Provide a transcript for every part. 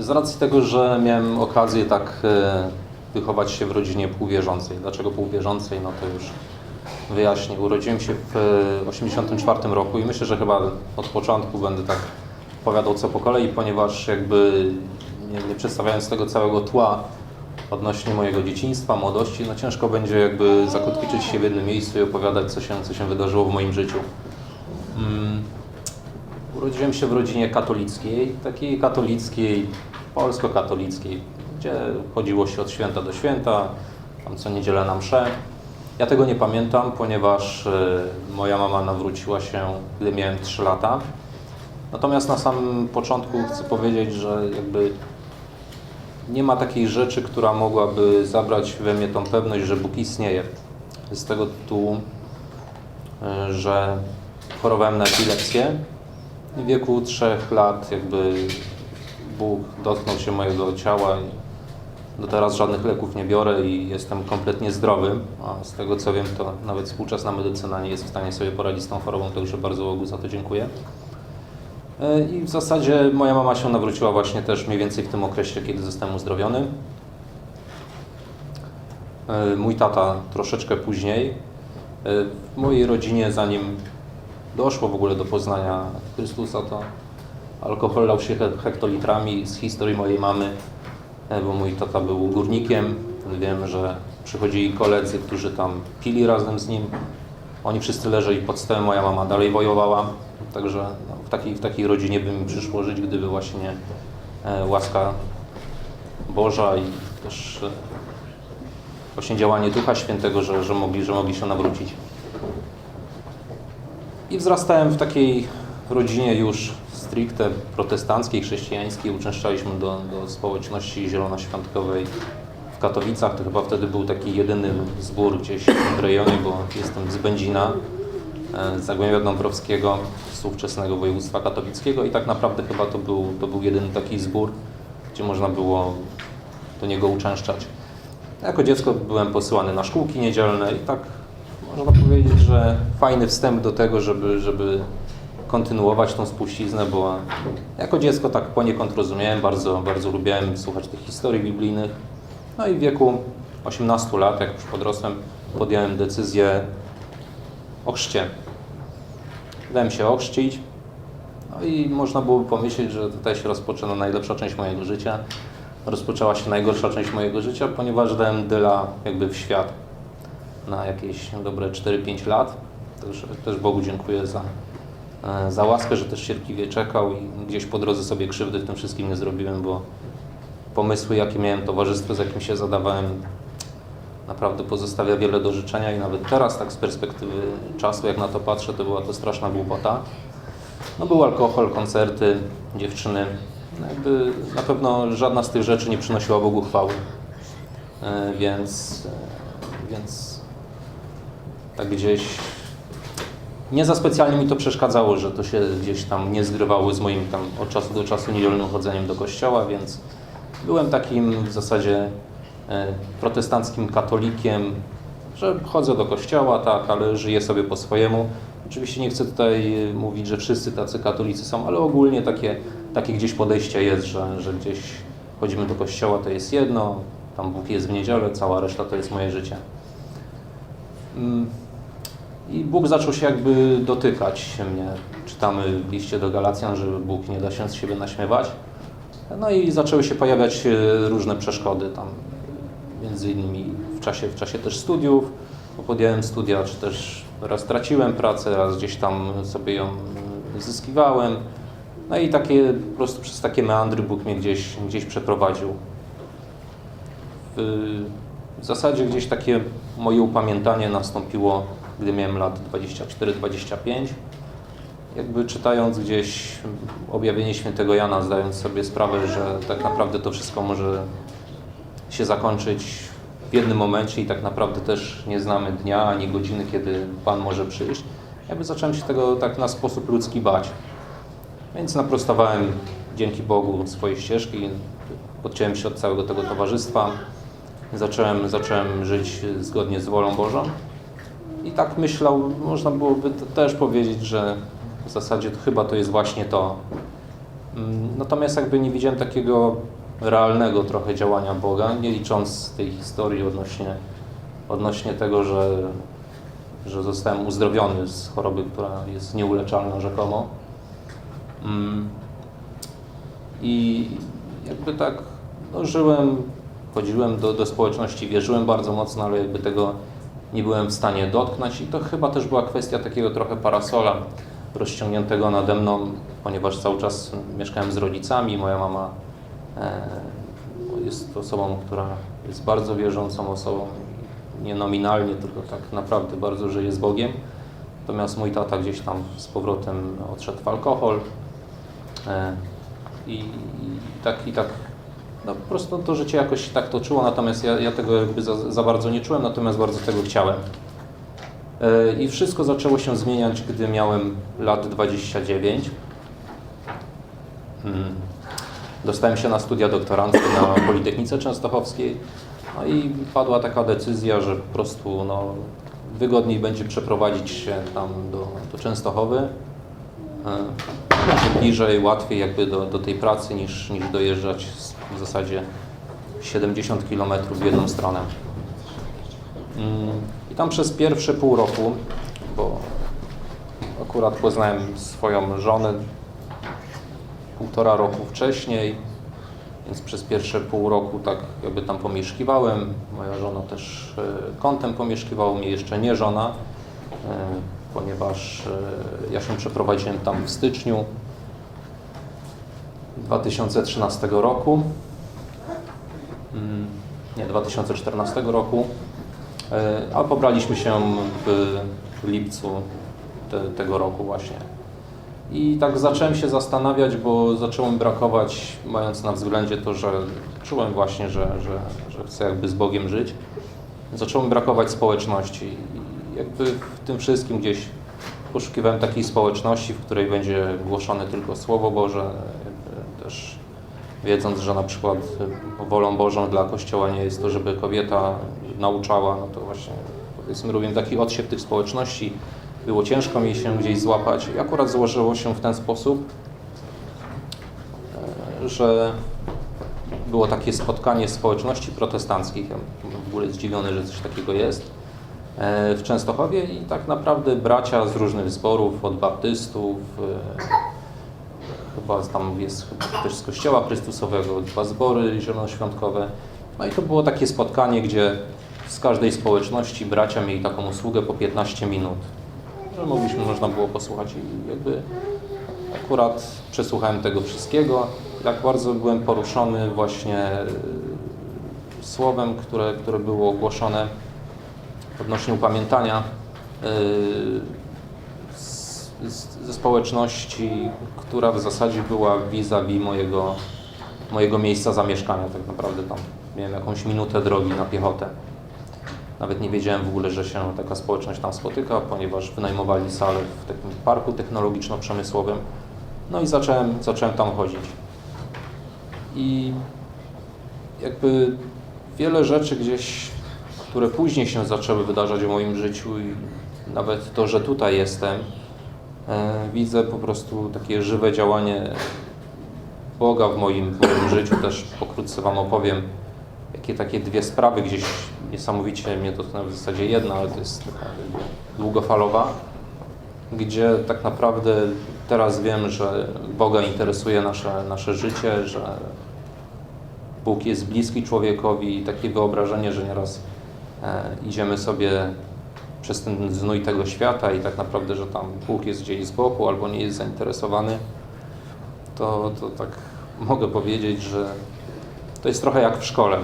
Z racji tego, że miałem okazję tak e, wychować się w rodzinie półwierzącej. Dlaczego półwierzącej? No to już wyjaśnię. Urodziłem się w 1984 roku i myślę, że chyba od początku będę tak opowiadał co po kolei, ponieważ jakby nie, nie przedstawiając tego całego tła odnośnie mojego dzieciństwa, młodości, no ciężko będzie jakby zakotwiczyć się w jednym miejscu i opowiadać, co się, co się wydarzyło w moim życiu. Mm. Urodziłem się w rodzinie katolickiej, takiej katolickiej, polsko-katolickiej, gdzie chodziło się od święta do święta, tam co niedzielę na msze. Ja tego nie pamiętam, ponieważ e, moja mama nawróciła się, gdy miałem 3 lata. Natomiast na samym początku chcę powiedzieć, że jakby nie ma takiej rzeczy, która mogłaby zabrać we mnie tą pewność, że Bóg istnieje. Z tego tytułu, e, że chorowałem na epilepsję w wieku trzech lat jakby Bóg dotknął się mojego ciała i do teraz żadnych leków nie biorę i jestem kompletnie zdrowy, a z tego co wiem, to nawet współczesna medycyna nie jest w stanie sobie poradzić z tą chorobą, także bardzo Bogu za to dziękuję. E, I w zasadzie moja mama się nawróciła właśnie też mniej więcej w tym okresie, kiedy zostałem uzdrowiony. E, Mój tata troszeczkę później. E, W mojej rodzinie, zanim doszło w ogóle do poznania Chrystusa, to alkohol lał się he- hektolitrami z historii mojej mamy, e, bo mój tata był górnikiem. Wiem, że przychodzili koledzy, którzy tam pili razem z nim. Oni wszyscy leżeli pod stołem, moja mama dalej wojowała. Także no, w, takiej, w takiej rodzinie by mi przyszło żyć, gdyby właśnie e, łaska Boża i też e, właśnie działanie Ducha Świętego, że, że, mogli, że mogli się nawrócić. I wzrastałem w takiej rodzinie już stricte protestanckiej, chrześcijańskiej. Uczęszczaliśmy do, do społeczności zielonoświątkowej w Katowicach. To chyba wtedy był taki jedyny zbór gdzieś w rejonie, bo jestem z Będzina, e, z Zagłębia Dąbrowskiego, z ówczesnego województwa katowickiego i tak naprawdę chyba to był, to był jedyny taki zbór, gdzie można było do niego uczęszczać. Jako dziecko byłem posyłany na szkółki niedzielne i tak można powiedzieć, że fajny wstęp do tego, żeby, żeby kontynuować tą spuściznę, bo jako dziecko tak poniekąd rozumiałem, bardzo, bardzo lubiłem słuchać tych historii biblijnych. No i w wieku 18 lat, jak już podrosłem, podjąłem decyzję o chrzcie. Dałem się ochrzcić. No i można byłoby pomyśleć, że tutaj się rozpoczyna najlepsza część mojego życia. Rozpoczęła się najgorsza część mojego życia, ponieważ dałem dyla jakby w świat na jakieś dobre 4-5 lat. Także też Bogu dziękuję za, e, za łaskę, że też cierpliwie czekał i gdzieś po drodze sobie krzywdy w tym wszystkim nie zrobiłem, bo pomysły, jakie miałem, towarzystwo, z jakim się zadawałem, naprawdę pozostawia wiele do życzenia i nawet teraz, tak z perspektywy czasu, jak na to patrzę, to była to straszna głupota. No był alkohol, koncerty, dziewczyny. No jakby na pewno żadna z tych rzeczy nie przynosiła Bogu chwały. E, Więc, e, więc tak gdzieś nie za specjalnie mi to przeszkadzało, że to się gdzieś tam nie zgrywało z moim tam od czasu do czasu niedzielnym chodzeniem do kościoła, więc byłem takim w zasadzie e, protestanckim katolikiem, że chodzę do kościoła, tak, ale żyję sobie po swojemu. Oczywiście nie chcę tutaj e, mówić, że wszyscy tacy katolicy są, ale ogólnie takie, takie gdzieś podejście jest, że, że gdzieś chodzimy do kościoła, to jest jedno, tam Bóg jest w niedzielę, cała reszta to jest moje życie. I Bóg zaczął się jakby dotykać mnie. Czytamy w liście do Galacjan, że Bóg nie da się z siebie naśmiewać. No i zaczęły się pojawiać e, różne przeszkody tam, między innymi w czasie, w czasie też studiów, bo podjąłem studia, czy też raz traciłem pracę, raz gdzieś tam sobie ją zyskiwałem. No i takie, po prostu przez takie meandry Bóg mnie gdzieś, gdzieś przeprowadził. W zasadzie gdzieś takie moje upamiętanie nastąpiło, gdy miałem lat 24-25 jakby czytając gdzieś objawienie świętego Jana, zdając sobie sprawę, że tak naprawdę to wszystko może się zakończyć w jednym momencie i tak naprawdę też nie znamy dnia ani godziny, kiedy Pan może przyjść, jakby zacząłem się tego tak na sposób ludzki bać. Więc naprostowałem dzięki Bogu swoje ścieżki, odciąłem się od całego tego towarzystwa, zacząłem, zacząłem żyć zgodnie z wolą Bożą. I tak myślał, można byłoby też powiedzieć, że w zasadzie to chyba to jest właśnie to. Mm, Natomiast jakby nie widziałem takiego realnego trochę działania Boga, nie licząc tej historii odnośnie, odnośnie tego, że, że zostałem uzdrowiony z choroby, która jest nieuleczalna rzekomo. Mm. I jakby tak no, żyłem, chodziłem do, do społeczności, wierzyłem bardzo mocno, ale jakby tego nie byłem w stanie dotknąć i to chyba też była kwestia takiego trochę parasola rozciągniętego nade mną, ponieważ cały czas mieszkałem z rodzicami, moja mama e, jest osobą, która jest bardzo wierzącą osobą, nie nominalnie, tylko tak naprawdę bardzo żyje z Bogiem. Natomiast mój tata gdzieś tam z powrotem odszedł w alkohol e, i, i tak, i tak no po prostu to życie jakoś tak toczyło, natomiast ja, ja tego jakby za, za bardzo nie czułem, natomiast bardzo tego chciałem. E, I wszystko zaczęło się zmieniać, gdy miałem lat 29. Mm. Dostałem się na studia doktoranckie na Politechnice Częstochowskiej. No i padła taka decyzja, że po prostu no, wygodniej będzie przeprowadzić się tam do, do Częstochowy. E, Będzie bliżej, łatwiej jakby do, do tej pracy niż, niż dojeżdżać z- w zasadzie 70 km w jedną stronę. Mm, I tam przez pierwsze pół roku, bo akurat poznałem swoją żonę półtora roku wcześniej, więc przez pierwsze pół roku tak jakby tam pomieszkiwałem. Moja żona też e, kątem pomieszkiwała, mnie jeszcze nie żona, e, ponieważ e, ja się przeprowadziłem tam w styczniu 2013 roku. Mm, Nie, 2014 roku. E, A pobraliśmy się w lipcu te, tego roku właśnie. I tak zacząłem się zastanawiać, bo zaczęło mi brakować, mając na względzie to, że czułem właśnie, że, że, że chcę jakby z Bogiem żyć. Zaczęło mi brakować społeczności. I jakby w tym wszystkim gdzieś poszukiwałem takiej społeczności, w której będzie głoszone tylko Słowo Boże, też wiedząc, że na przykład wolą Bożą dla Kościoła nie jest to, żeby kobieta nauczała, no to właśnie powiedzmy robiłem taki odsiew tych społeczności. Było ciężko mi się gdzieś złapać i akurat złożyło się w ten sposób, e, że było takie spotkanie społeczności protestanckich. Ja w ogóle zdziwiony, że coś takiego jest e, w Częstochowie i tak naprawdę bracia z różnych zborów, od baptystów, e, chyba tam jest też z Kościoła Chrystusowego, dwa zbory zielonoświątkowe. No i to było takie spotkanie, gdzie z każdej społeczności bracia mieli taką usługę po 15 minut, że mogliśmy, można było posłuchać i jakby akurat przesłuchałem tego wszystkiego. Tak bardzo byłem poruszony właśnie e, słowem, które, które było ogłoszone odnośnie upamiętania e, ze społeczności, która w zasadzie była vis-a-vis mojego, mojego miejsca zamieszkania. Tak naprawdę tam miałem jakąś minutę drogi na piechotę. Nawet nie wiedziałem w ogóle, że się taka społeczność tam spotyka, ponieważ wynajmowali salę w takim parku technologiczno-przemysłowym. No i zacząłem, zacząłem tam chodzić. I jakby wiele rzeczy gdzieś, które później się zaczęły wydarzać w moim życiu i nawet to, że tutaj jestem, widzę po prostu takie żywe działanie Boga w moim, w moim życiu. Też pokrótce Wam opowiem, jakie takie dwie sprawy gdzieś niesamowicie mnie dotknęły. W zasadzie jedna, ale to jest taka długofalowa, gdzie tak naprawdę teraz wiem, że Boga interesuje nasze, nasze życie, że Bóg jest bliski człowiekowi i takie wyobrażenie, że nieraz e, idziemy sobie przez ten znój tego świata i tak naprawdę, że tam Bóg jest gdzieś z boku albo nie jest zainteresowany, to, to tak mogę powiedzieć, że to jest trochę jak w szkole,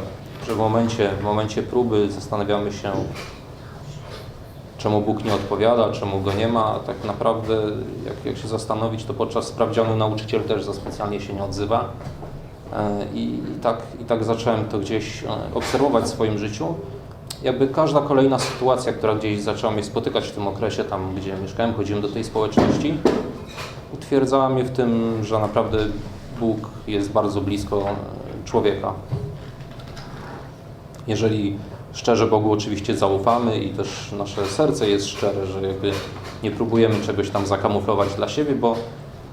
że w momencie, w momencie próby zastanawiamy się, czemu Bóg nie odpowiada, czemu Go nie ma, a tak naprawdę jak, jak się zastanowić, to podczas sprawdzianu nauczyciel też za specjalnie się nie odzywa. E, I, i, tak, I tak zacząłem to gdzieś e, obserwować w swoim życiu. Jakby każda kolejna sytuacja, która gdzieś zaczęła mnie spotykać w tym okresie, tam gdzie mieszkałem, chodziłem do tej społeczności, utwierdzała mnie w tym, że naprawdę Bóg jest bardzo blisko e, człowieka. Jeżeli szczerze Bogu oczywiście zaufamy i też nasze serce jest szczere, że jakby nie próbujemy czegoś tam zakamuflować dla siebie, bo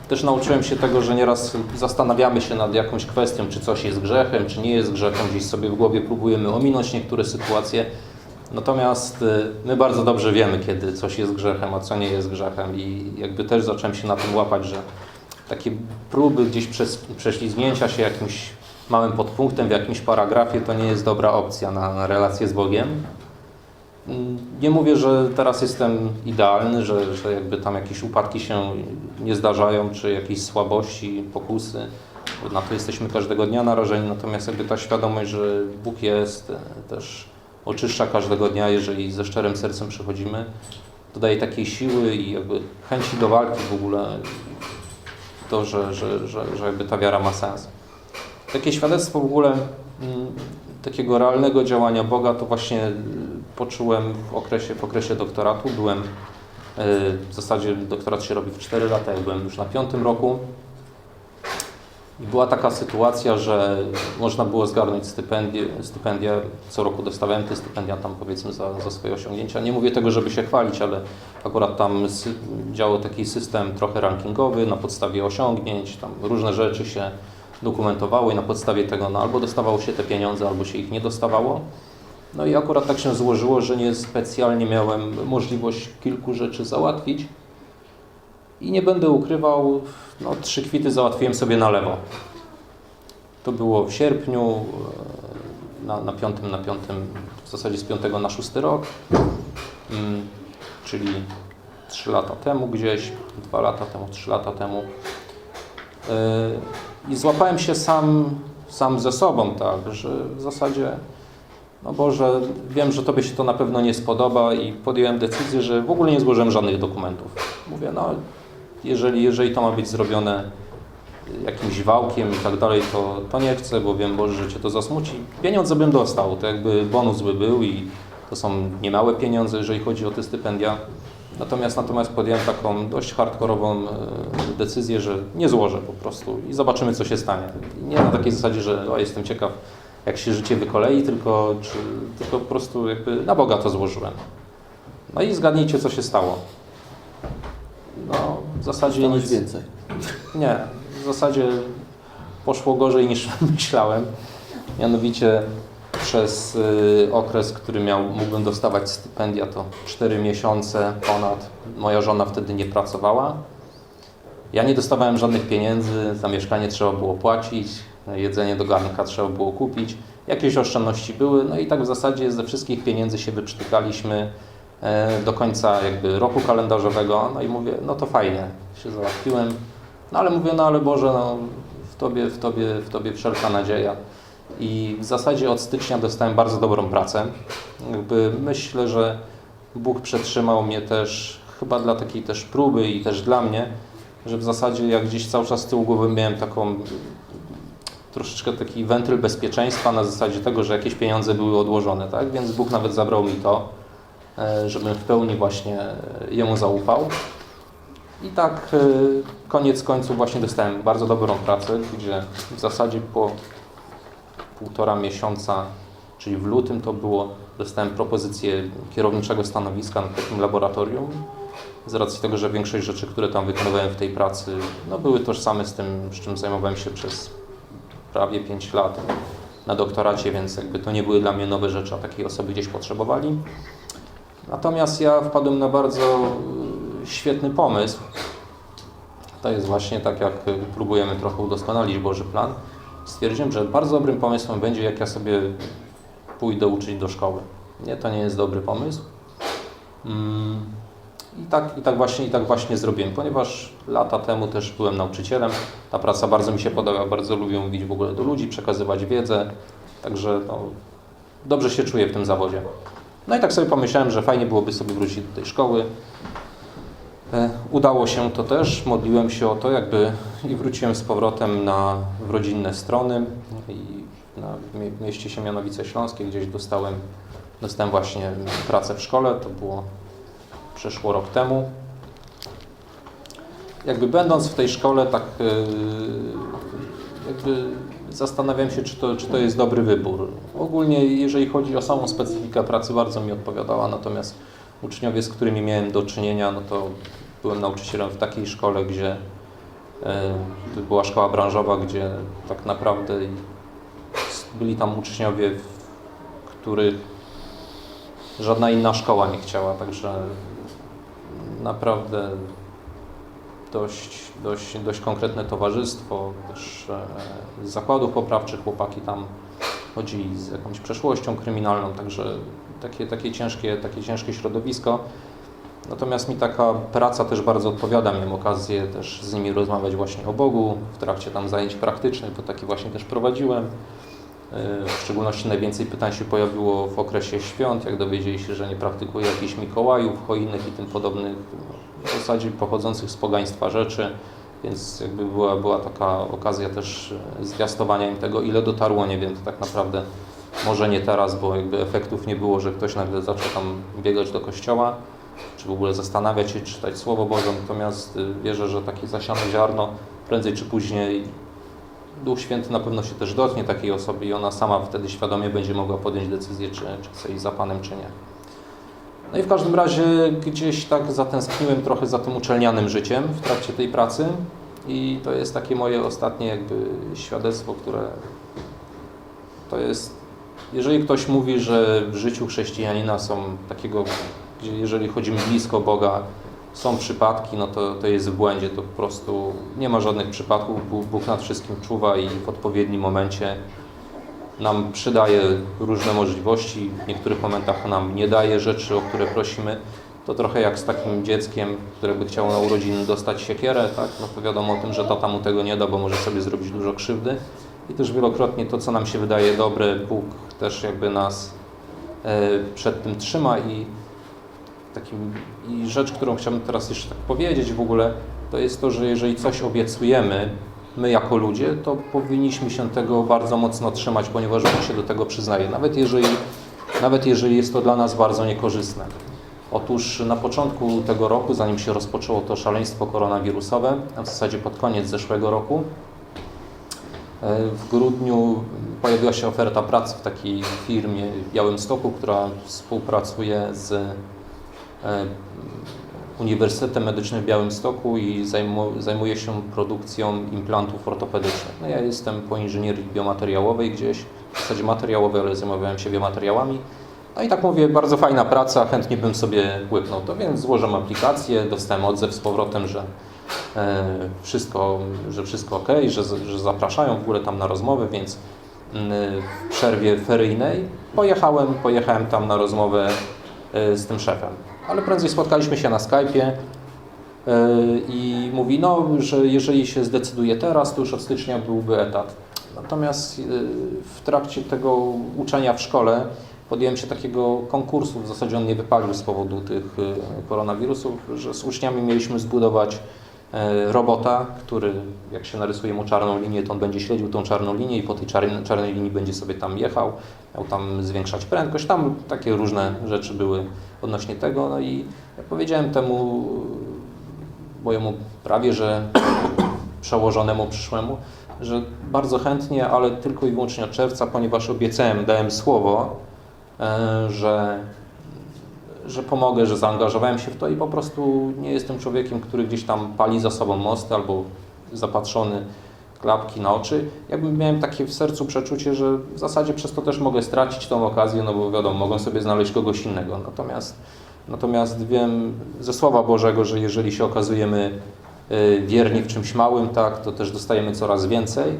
Też nauczyłem się tego, że nieraz zastanawiamy się nad jakąś kwestią, czy coś jest grzechem, czy nie jest grzechem. Gdzieś sobie w głowie próbujemy ominąć niektóre sytuacje. Natomiast y, my bardzo dobrze wiemy, kiedy coś jest grzechem, a co nie jest grzechem. I jakby też zacząłem się na tym łapać, że takie próby gdzieś przez, prześlizgnięcia się jakimś małym podpunktem w jakimś paragrafie to nie jest dobra opcja na, relację z Bogiem. Mm, Nie mówię, że teraz jestem idealny, że, że jakby tam jakieś upadki się nie zdarzają, czy jakieś słabości, pokusy. Na to jesteśmy każdego dnia narażeni, natomiast jakby ta świadomość, że Bóg jest, e, też oczyszcza każdego dnia, jeżeli ze szczerym sercem przychodzimy, dodaje takiej siły i jakby chęci do walki w ogóle, to, że, że, że, że jakby ta wiara ma sens. Takie świadectwo w ogóle mm, takiego realnego działania Boga to właśnie poczułem w okresie, w okresie doktoratu. Byłem, y, w zasadzie doktorat się robi w 4 lata, ja byłem już na piątym roku. I była taka sytuacja, że można było zgarnąć stypendię, stypendia. Co roku dostawałem te stypendia tam powiedzmy za, za swoje osiągnięcia. Nie mówię tego, żeby się chwalić, ale akurat tam działał taki system trochę rankingowy na podstawie osiągnięć, tam różne rzeczy się dokumentowało i na podstawie tego no, albo dostawało się te pieniądze, albo się ich nie dostawało. No i akurat tak się złożyło, że nie specjalnie miałem możliwość kilku rzeczy załatwić. I nie będę ukrywał, no, trzy kwity załatwiłem sobie na lewo. To było w sierpniu, e, na, na piątym, na piątym, w zasadzie z piątego na szósty rok, mm, czyli trzy lata temu gdzieś, dwa lata temu, trzy lata temu. E, I złapałem się sam, sam ze sobą, tak, że w zasadzie, no Boże, wiem, że Tobie się to na pewno nie spodoba i podjąłem decyzję, że w ogóle nie złożyłem żadnych dokumentów. Mówię, no jeżeli, jeżeli to ma być zrobione jakimś wałkiem i tak dalej, to, to nie chcę, bo wiem, Boże, że Cię to zasmuci. Pieniądze bym dostał, to jakby bonus by był i to są niemałe pieniądze, jeżeli chodzi o te stypendia. Natomiast, natomiast podjąłem taką dość hardkorową e, decyzję, że nie złożę po prostu i zobaczymy, co się stanie. Nie na takiej zasadzie, że o, jestem ciekaw, jak się życie wykolei, tylko, czy, tylko po prostu jakby na Boga to złożyłem. No i zgadnijcie, co się stało. No, w zasadzie Dostałeś nic, więcej. nie, w zasadzie poszło gorzej niż myślałem. Mianowicie przez y, okres, który miał, mógłbym dostawać stypendia, to 4 miesiące ponad. Moja żona wtedy nie pracowała. Ja nie dostawałem żadnych pieniędzy, za mieszkanie trzeba było płacić, jedzenie do garnka trzeba było kupić. Jakieś oszczędności były, no i tak w zasadzie ze wszystkich pieniędzy się wyprztykaliśmy e, do końca jakby roku kalendarzowego. No i mówię, no to fajnie, się załatwiłem. No ale mówię, no ale Boże, no, w Tobie, w Tobie, w Tobie wszelka nadzieja. I w zasadzie od stycznia dostałem bardzo dobrą pracę. Jakby myślę, że Bóg przetrzymał mnie też chyba dla takiej też próby i też dla mnie, że w zasadzie jak gdzieś cały czas z tyłu głowy miałem taką troszeczkę taki wentyl bezpieczeństwa na zasadzie tego, że jakieś pieniądze były odłożone, tak? Więc Bóg nawet zabrał mi to, e, żebym w pełni właśnie e, Jemu zaufał. I tak e, koniec końców właśnie dostałem bardzo dobrą pracę, gdzie w zasadzie po półtora miesiąca, czyli w lutym to było, dostałem propozycję kierowniczego stanowiska na takim laboratorium. Z racji tego, że większość rzeczy, które tam wykonywałem w tej pracy, no, były tożsame z tym, z czym zajmowałem się przez prawie 5 lat na doktoracie, więc jakby to nie były dla mnie nowe rzeczy, a takiej osoby gdzieś potrzebowali. Natomiast ja wpadłem na bardzo y, świetny pomysł. To jest właśnie tak, jak y, próbujemy trochę udoskonalić Boży plan. Stwierdziłem, że bardzo dobrym pomysłem będzie, jak ja sobie pójdę uczyć do szkoły. Nie, to nie jest dobry pomysł. Mm, I tak, i tak, właśnie, I tak właśnie zrobiłem, ponieważ lata temu też byłem nauczycielem. Ta praca bardzo mi się podoba, bardzo lubię mówić w ogóle do ludzi, przekazywać wiedzę. Także no, dobrze się czuję w tym zawodzie. No i tak sobie pomyślałem, że fajnie byłoby sobie wrócić do tej szkoły. E, Udało się to też, modliłem się o to jakby i wróciłem z powrotem na, w rodzinne strony i na, mieście Siemianowice Śląskie gdzieś dostałem, dostałem właśnie pracę w szkole, to było przeszło rok temu. Jakby będąc w tej szkole tak e, jakby zastanawiam się, czy to, czy to jest dobry wybór. Ogólnie jeżeli chodzi o samą specyfikę pracy bardzo mi odpowiadała, natomiast uczniowie, z którymi miałem do czynienia, no to byłem nauczycielem w takiej szkole, gdzie E, To była szkoła branżowa, gdzie tak naprawdę byli tam uczniowie, których żadna inna szkoła nie chciała, także naprawdę dość, dość, dość konkretne towarzystwo, też e, z zakładów poprawczych chłopaki tam chodzili z jakąś przeszłością kryminalną, także takie, takie, ciężkie, takie ciężkie środowisko. Natomiast mi taka praca też bardzo odpowiada. Miałem okazję też z nimi rozmawiać właśnie o Bogu w trakcie tam zajęć praktycznych, bo takie właśnie też prowadziłem. E, W szczególności najwięcej pytań się pojawiło w okresie świąt, jak dowiedzieli się, że nie praktykuję jakichś Mikołajów, choinek i tym podobnych, w zasadzie pochodzących z pogaństwa rzeczy, więc jakby była, była taka okazja też e, zwiastowania im tego, ile dotarło, nie wiem, to tak naprawdę może nie teraz, bo jakby efektów nie było, że ktoś nagle zaczął tam biegać do kościoła, czy w ogóle zastanawiać się, czytać Słowo Boże, natomiast y, wierzę, że takie zasiane ziarno prędzej czy później Duch Święty na pewno się też dotknie takiej osoby i ona sama wtedy świadomie będzie mogła podjąć decyzję, czy, czy chce iść za Panem, czy nie. No i w każdym razie gdzieś tak zatęskniłem trochę za tym uczelnianym życiem w trakcie tej pracy i to jest takie moje ostatnie jakby świadectwo, które to jest, jeżeli ktoś mówi, że w życiu chrześcijanina są takiego, jeżeli chodzimy blisko Boga, są przypadki, no to, to jest w błędzie, to po prostu nie ma żadnych przypadków, Bóg, nad wszystkim czuwa i w odpowiednim momencie nam przydaje różne możliwości, w niektórych momentach nam nie daje rzeczy, o które prosimy. To trochę jak z takim dzieckiem, które by chciało na urodziny dostać siekierę, tak? No to wiadomo o tym, że tata mu tego nie da, bo może sobie zrobić dużo krzywdy. I też wielokrotnie to, co nam się wydaje dobre, Bóg też jakby nas e, przed tym trzyma i takim, i rzecz, którą chciałbym teraz jeszcze tak powiedzieć w ogóle, to jest to, że jeżeli coś obiecujemy, my jako ludzie, to powinniśmy się tego bardzo mocno trzymać, ponieważ Bóg się do tego przyznaje, nawet jeżeli, nawet jeżeli jest to dla nas bardzo niekorzystne. Otóż na początku tego roku, zanim się rozpoczęło to szaleństwo koronawirusowe, a w zasadzie pod koniec zeszłego roku, e, w grudniu pojawiła się oferta pracy w takiej firmie w Białymstoku, która współpracuje z Uniwersytetem Medycznym w Białymstoku i zajmu, zajmuje się produkcją implantów ortopedycznych. No ja jestem po inżynierii biomateriałowej gdzieś, w zasadzie materiałowej, ale zajmowałem się biomateriałami. No i tak mówię, bardzo fajna praca, chętnie bym sobie łyknął to, więc złożyłem aplikację, dostałem odzew z powrotem, że e, wszystko, że wszystko ok, że, że zapraszają w ogóle tam na rozmowę, więc mm, w przerwie feryjnej pojechałem, pojechałem tam na rozmowę e, z tym szefem. Ale prędzej spotkaliśmy się na Skype'ie e, i mówi, no, że jeżeli się zdecyduje teraz, to już od stycznia byłby etat. Natomiast e, w trakcie tego uczenia w szkole podjąłem się takiego konkursu, w zasadzie on nie wypalił z powodu tych e, koronawirusów, że z uczniami mieliśmy zbudować robota, który jak się narysuje mu czarną linię, to on będzie śledził tą czarną linię i po tej czarnej, czarnej linii będzie sobie tam jechał, miał tam zwiększać prędkość, tam takie różne rzeczy były odnośnie tego, no i ja powiedziałem temu mojemu prawie, że przełożonemu przyszłemu, że bardzo chętnie, ale tylko i wyłącznie od czerwca, ponieważ obiecałem, dałem słowo, e, że, że pomogę, że zaangażowałem się w to i po prostu nie jestem człowiekiem, który gdzieś tam pali za sobą mosty albo zapatrzony klapki na oczy. Jakbym miałem takie w sercu przeczucie, że w zasadzie przez to też mogę stracić tą okazję, no bo wiadomo, mogą sobie znaleźć kogoś innego. Natomiast, natomiast wiem ze Słowa Bożego, że jeżeli się okazujemy y, wierni w czymś małym, tak, to też dostajemy coraz więcej.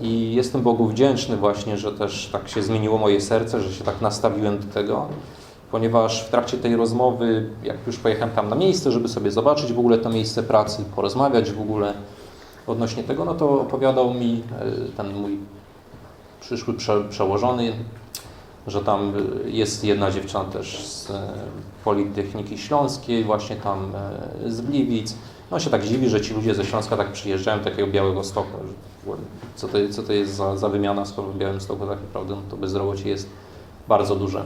I jestem Bogu wdzięczny właśnie, że też tak się zmieniło moje serce, że się tak nastawiłem do tego, ponieważ w trakcie tej rozmowy, jak już pojechałem tam na miejsce, żeby sobie zobaczyć w ogóle to miejsce pracy, porozmawiać w ogóle odnośnie tego, no to opowiadał mi e, ten mój przyszły prze, przełożony, że tam e, jest jedna dziewczyna też z e, Politechniki Śląskiej, właśnie tam z Gliwic. No się tak dziwi, że ci ludzie ze Śląska tak przyjeżdżają, takiego Białego Stoku. Co to, co to jest za, za wymiana, skoro w Białym Stoku tak naprawdę no to bezrobocie jest bardzo duże.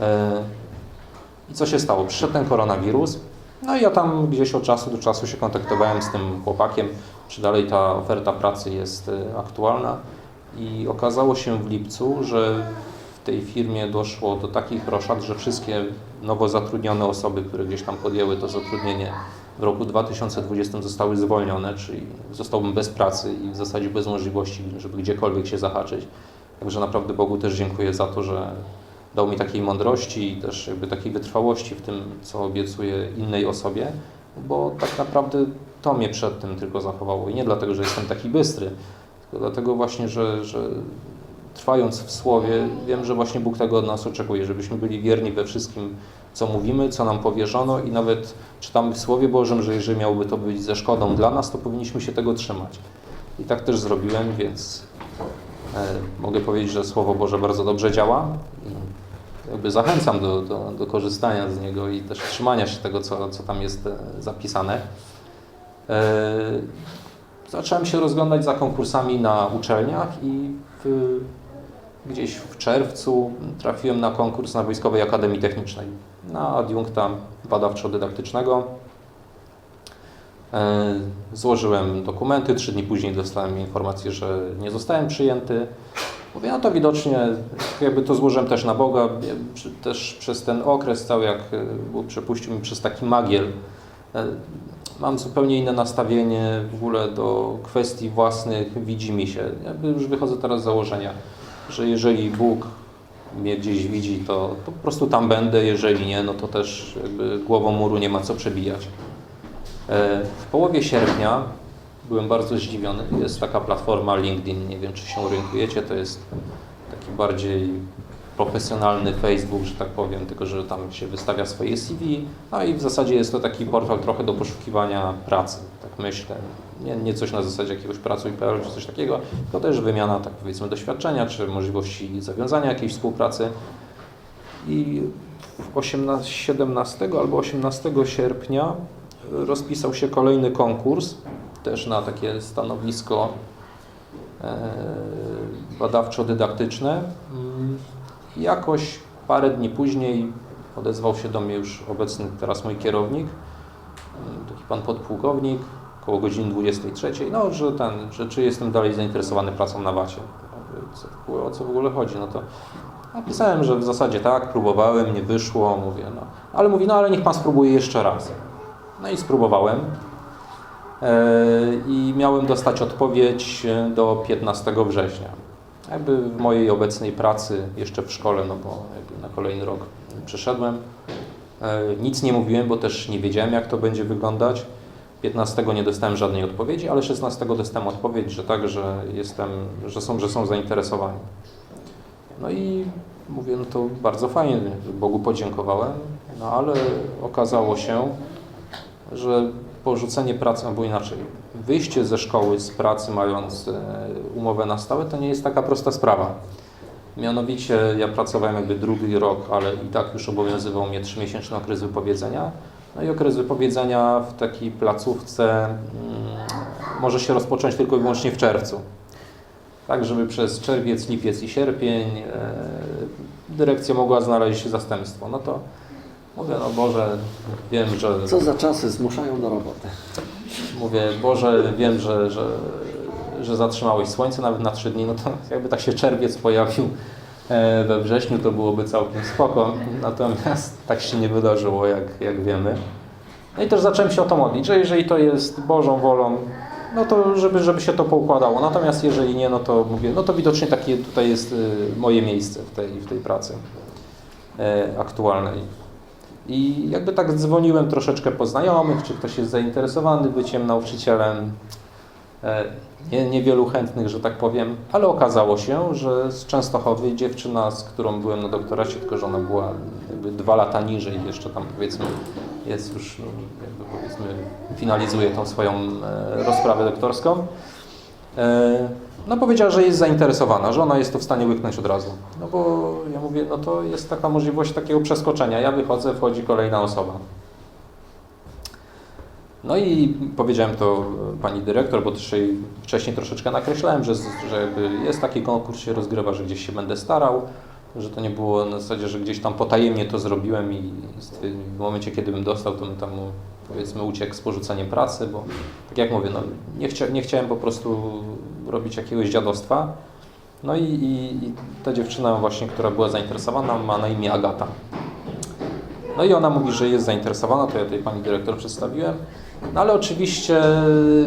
E, I co się stało? Przyszedł ten koronawirus, no i ja tam gdzieś od czasu do czasu się kontaktowałem z tym chłopakiem, czy dalej ta oferta pracy jest e, aktualna. I okazało się w lipcu, że w tej firmie doszło do takich roszad, że wszystkie nowo zatrudnione osoby, które gdzieś tam podjęły to zatrudnienie w roku 2020 zostały zwolnione, czyli zostałbym bez pracy i w zasadzie bez możliwości, żeby gdziekolwiek się zahaczyć. Także naprawdę Bogu też dziękuję za to, że dał mi takiej mądrości i też jakby takiej wytrwałości w tym, co obiecuję innej osobie, bo tak naprawdę to mnie przed tym tylko zachowało. I nie dlatego, że jestem taki bystry, tylko dlatego właśnie, że, że trwając w Słowie, wiem, że właśnie Bóg tego od nas oczekuje, żebyśmy byli wierni we wszystkim, co mówimy, co nam powierzono i nawet czytamy w Słowie Bożym, że jeżeli miałoby to być ze szkodą dla nas, to powinniśmy się tego trzymać. I tak też zrobiłem, więc e, mogę powiedzieć, że Słowo Boże bardzo dobrze działa. Jakby zachęcam do, do, do korzystania z niego i też trzymania się tego, co, co tam jest e, zapisane. E, Zacząłem się rozglądać za konkursami na uczelniach i w, gdzieś w czerwcu trafiłem na konkurs na Wojskowej Akademii Technicznej na adiunkta badawczo-dydaktycznego. E, Złożyłem dokumenty, trzy dni później dostałem informację, że nie zostałem przyjęty. Mówię, no to widocznie jakby to złożyłem też na Boga, Ja też przez ten okres cały, jak e, przepuścił mi przez taki magiel, e, mam zupełnie inne nastawienie w ogóle do kwestii własnych, widzi mi się. Jakby już wychodzę teraz z założenia, że jeżeli Bóg mnie gdzieś widzi, to, to po prostu tam będę, jeżeli nie, no to też głową muru nie ma co przebijać. E, W połowie sierpnia byłem bardzo zdziwiony. Jest taka platforma LinkedIn, nie wiem czy się orientujecie, to jest taki bardziej profesjonalny Facebook, że tak powiem, tylko że tam się wystawia swoje CV, no i w zasadzie jest to taki portal trochę do poszukiwania pracy, tak myślę. Nie, nie coś na zasadzie jakiegoś pracuj.pl czy coś takiego, tylko też wymiana, tak powiedzmy, doświadczenia, czy możliwości zawiązania jakiejś współpracy. I w 18, 17 albo 18 sierpnia rozpisał się kolejny konkurs, też na takie stanowisko e, badawczo-dydaktyczne. Mm, Jakoś parę dni później odezwał się do mnie już obecny teraz mój kierownik, mm, taki pan podpułkownik, około godziny 23, no, że, ten, że czy jestem dalej zainteresowany pracą na wacie. Co, o co w ogóle chodzi? No to napisałem, że w zasadzie tak, próbowałem, nie wyszło, mówię, no. Ale mówi, no ale niech pan spróbuje jeszcze raz. No i spróbowałem. E, I miałem dostać odpowiedź e, do 15 września. Jakby w mojej obecnej pracy jeszcze w szkole, no bo na kolejny rok przeszedłem. E, Nic nie mówiłem, bo też nie wiedziałem, jak to będzie wyglądać. 15 nie dostałem żadnej odpowiedzi, ale 16 dostałem odpowiedź, że tak, że jestem, że są, że są zainteresowani. No i mówię, no to bardzo fajnie, Bogu podziękowałem, no ale okazało się, że porzucenie pracy, albo inaczej, wyjście ze szkoły z pracy mając e, umowę na stałe, to nie jest taka prosta sprawa. Mianowicie ja pracowałem jakby drugi rok, ale i tak już obowiązywał mnie trzymiesięczny okres wypowiedzenia. No i okres wypowiedzenia w takiej placówce mm, może się rozpocząć tylko i wyłącznie w czerwcu. Tak, żeby przez czerwiec, lipiec i sierpień e, dyrekcja mogła znaleźć zastępstwo. No to mówię, no Boże, wiem, że... Co za czasy zmuszają do roboty. Mówię, Boże, wiem, że, że, że zatrzymałeś słońce nawet na trzy dni, no to jakby tak się czerwiec pojawił e, we wrześniu, to byłoby całkiem spoko. Natomiast tak się nie wydarzyło, jak, jak wiemy. No i też zacząłem się o to modlić, że jeżeli to jest Bożą wolą, no to żeby, żeby się to poukładało. Natomiast jeżeli nie, no to mówię, no to widocznie takie tutaj jest y, moje miejsce w tej, w tej pracy e, aktualnej. I jakby tak dzwoniłem troszeczkę po znajomych, czy ktoś jest zainteresowany byciem nauczycielem. E, Nie, niewielu chętnych, że tak powiem, ale okazało się, że z Częstochowy dziewczyna, z którą byłem na doktoracie, tylko że ona była jakby dwa lata niżej, jeszcze tam powiedzmy jest już, no, jakby powiedzmy, finalizuje tą swoją e, rozprawę doktorską. E, No powiedziała, że jest zainteresowana, że ona jest to w stanie łyknąć od razu. No bo ja mówię, no to jest taka możliwość takiego przeskoczenia. Ja wychodzę, wchodzi kolejna osoba. No i powiedziałem to pani dyrektor, bo też jej wcześniej troszeczkę nakreślałem, że, że jest taki konkurs, się rozgrywa, że gdzieś się będę starał, że to nie było na zasadzie, że gdzieś tam potajemnie to zrobiłem i w momencie, kiedy bym dostał, to bym tam powiedzmy uciekł z porzuceniem pracy, bo tak jak mówię, no, nie, chcia, nie chciałem po prostu robić jakiegoś dziadostwa. No i, i, i ta dziewczyna właśnie, która była zainteresowana, ma na imię Agata. No i ona mówi, że jest zainteresowana, to ja tej pani dyrektor przedstawiłem. No ale oczywiście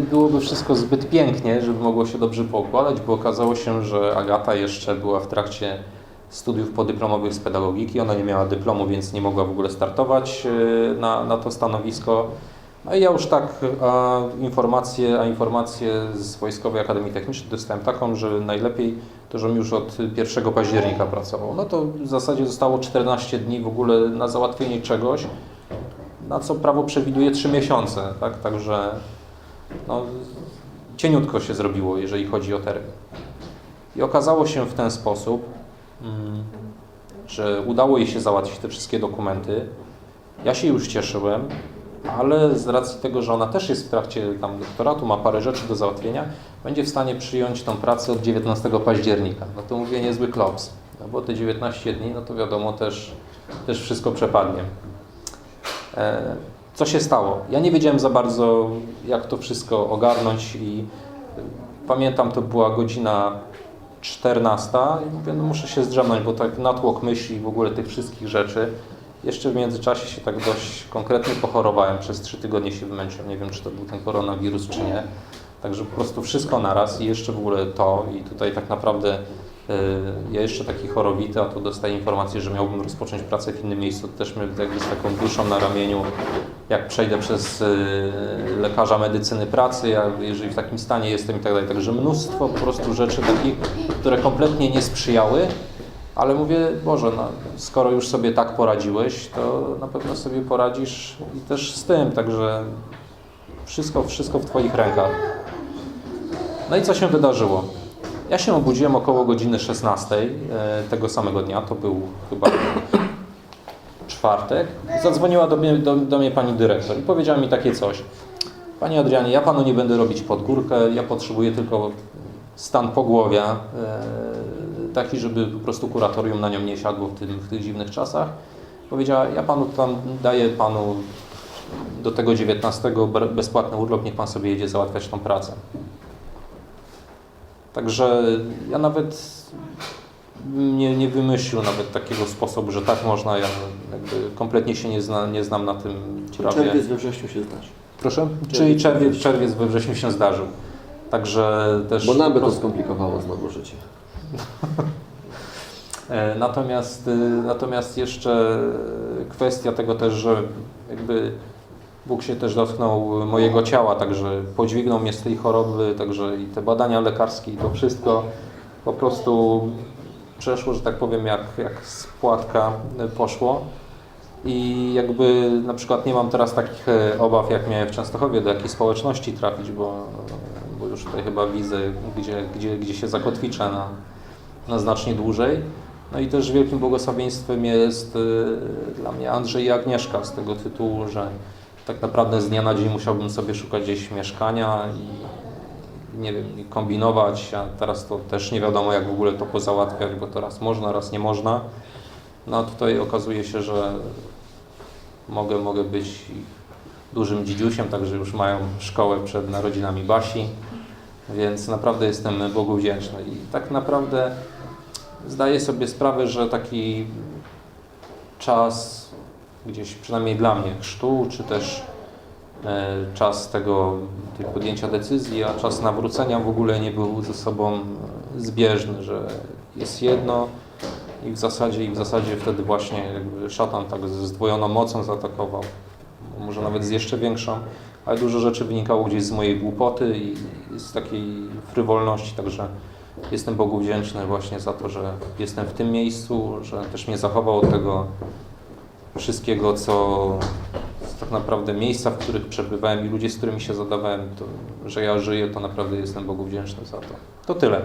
byłoby wszystko zbyt pięknie, żeby mogło się dobrze poukładać, bo okazało się, że Agata jeszcze była w trakcie studiów podyplomowych z pedagogiki. Ona nie miała dyplomu, więc nie mogła w ogóle startować e, na, na to stanowisko. No i ja już tak a a informację z Wojskowej Akademii Technicznej dostałem taką, że najlepiej to, żebym już od 1 października pracował. No to w zasadzie zostało 14 dni w ogóle na załatwienie czegoś, na co prawo przewiduje 3 miesiące, tak? Także no, cieniutko się zrobiło, jeżeli chodzi o termin. I okazało się w ten sposób, mm, że udało jej się załatwić te wszystkie dokumenty. Ja się już cieszyłem, ale z racji tego, że ona też jest w trakcie tam doktoratu, ma parę rzeczy do załatwienia, będzie w stanie przyjąć tą pracę od 19 października. No to mówię niezły klops, no bo te 19 dni, no to wiadomo, też, też wszystko przepadnie. E, Co się stało? Ja nie wiedziałem za bardzo, jak to wszystko ogarnąć i y, pamiętam, to była godzina 14 i mówię, no muszę się zdrzemnąć, bo tak natłok myśli w ogóle tych wszystkich rzeczy. Jeszcze w międzyczasie się tak dość konkretnie pochorowałem, przez trzy tygodnie się wymęczyłem, nie wiem czy to był ten koronawirus czy nie. Także po prostu wszystko naraz i jeszcze w ogóle to. I tutaj tak naprawdę y, ja jeszcze taki chorowity, a tu dostaję informację, że miałbym rozpocząć pracę w innym miejscu, to też mnie jakby z taką duszą na ramieniu, jak przejdę przez y, lekarza medycyny pracy, jeżeli w takim stanie jestem i tak dalej. Także mnóstwo po prostu rzeczy takich, które kompletnie nie sprzyjały, ale mówię, Boże, no, skoro już sobie tak poradziłeś, to na pewno sobie poradzisz i też z tym, także wszystko, wszystko w Twoich rękach. No i co się wydarzyło? Ja się obudziłem około godziny 16 e, tego samego dnia, to był chyba czwartek. Zadzwoniła do mnie, do, do mnie pani dyrektor i powiedziała mi takie coś. Panie Adrianie, ja panu nie będę robić pod górkę, ja potrzebuję tylko stan pogłowia, e, taki, żeby po prostu kuratorium na nią nie siadło w, tym, w tych dziwnych czasach. Powiedziała, ja panu tam daję panu do tego 19 ber- bezpłatny urlop, niech pan sobie jedzie załatwiać tą pracę. Także ja nawet nie, nie wymyślił nawet takiego sposobu, że tak można. Ja kompletnie się nie, zna, nie znam na tym prawie. Czerwiec we wrześniu się zdarzy. Proszę? Czyli czerwiec, czerwiec we wrześniu się zdarzył. Także też. Bo nam by to skomplikowało znowu życie. E, Natomiast, y, natomiast jeszcze kwestia tego też, że jakby Bóg się też dotknął mojego ciała, także podźwignął mnie z tej choroby, także i te badania lekarskie i to wszystko po prostu przeszło, że tak powiem, jak, jak z płatka poszło. I jakby na przykład nie mam teraz takich e, obaw, jak miałem w Częstochowie, do jakiej społeczności trafić, bo, bo już tutaj chyba widzę, gdzie, gdzie, gdzie się zakotwiczę na, na znacznie dłużej. No i też wielkim błogosławieństwem jest y, dla mnie Andrzej i Agnieszka z tego tytułu, że tak naprawdę z dnia na dzień musiałbym sobie szukać gdzieś mieszkania i nie wiem, kombinować, a teraz to też nie wiadomo jak w ogóle to pozałatwiać, bo to raz można, raz nie można. No a tutaj okazuje się, że mogę, mogę być dużym dzidziusiem, także już mają szkołę przed narodzinami Basi, więc naprawdę jestem Bogu wdzięczny i tak naprawdę zdaję sobie sprawę, że taki czas gdzieś przynajmniej dla mnie chrztu, czy też e, czas tego podjęcia decyzji, a czas nawrócenia w ogóle nie był ze sobą zbieżny, że jest jedno i w zasadzie i w zasadzie wtedy właśnie szatan tak ze zdwojoną mocą zaatakował, może nawet z jeszcze większą, ale dużo rzeczy wynikało gdzieś z mojej głupoty i z takiej frywolności, także jestem Bogu wdzięczny właśnie za to, że jestem w tym miejscu, że też mnie zachował od tego wszystkiego, co tak naprawdę miejsca, w których przebywałem i ludzie, z którymi się zadawałem, to, że ja żyję, to naprawdę jestem Bogu wdzięczny za to. To tyle.